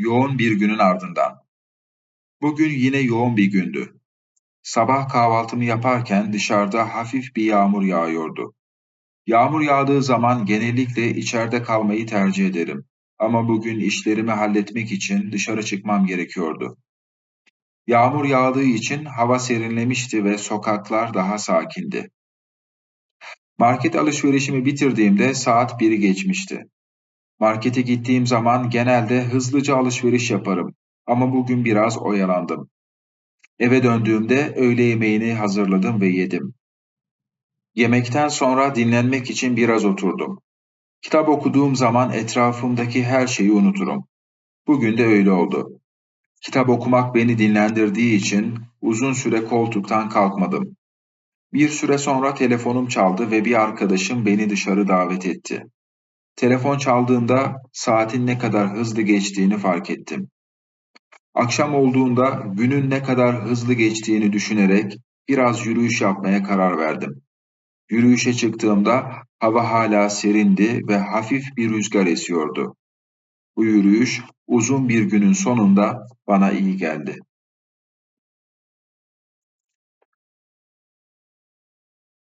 Yoğun bir günün ardından. Bugün yine yoğun bir gündü. Sabah kahvaltımı yaparken dışarıda hafif bir yağmur yağıyordu. Yağmur yağdığı zaman genellikle içeride kalmayı tercih ederim. Ama bugün işlerimi halletmek için dışarı çıkmam gerekiyordu. Yağmur yağdığı için hava serinlemişti ve sokaklar daha sakindi. Market alışverişimi bitirdiğimde saat biri geçmişti. Markete gittiğim zaman genelde hızlıca alışveriş yaparım ama bugün biraz oyalandım. Eve döndüğümde öğle yemeğini hazırladım ve yedim. Yemekten sonra dinlenmek için biraz oturdum. Kitap okuduğum zaman etrafımdaki her şeyi unuturum. Bugün de öyle oldu. Kitap okumak beni dinlendirdiği için uzun süre koltuktan kalkmadım. Bir süre sonra telefonum çaldı ve bir arkadaşım beni dışarı davet etti. Telefon çaldığında saatin ne kadar hızlı geçtiğini fark ettim. Akşam olduğunda günün ne kadar hızlı geçtiğini düşünerek biraz yürüyüş yapmaya karar verdim. Yürüyüşe çıktığımda hava hala serindi ve hafif bir rüzgar esiyordu. Bu yürüyüş uzun bir günün sonunda bana iyi geldi.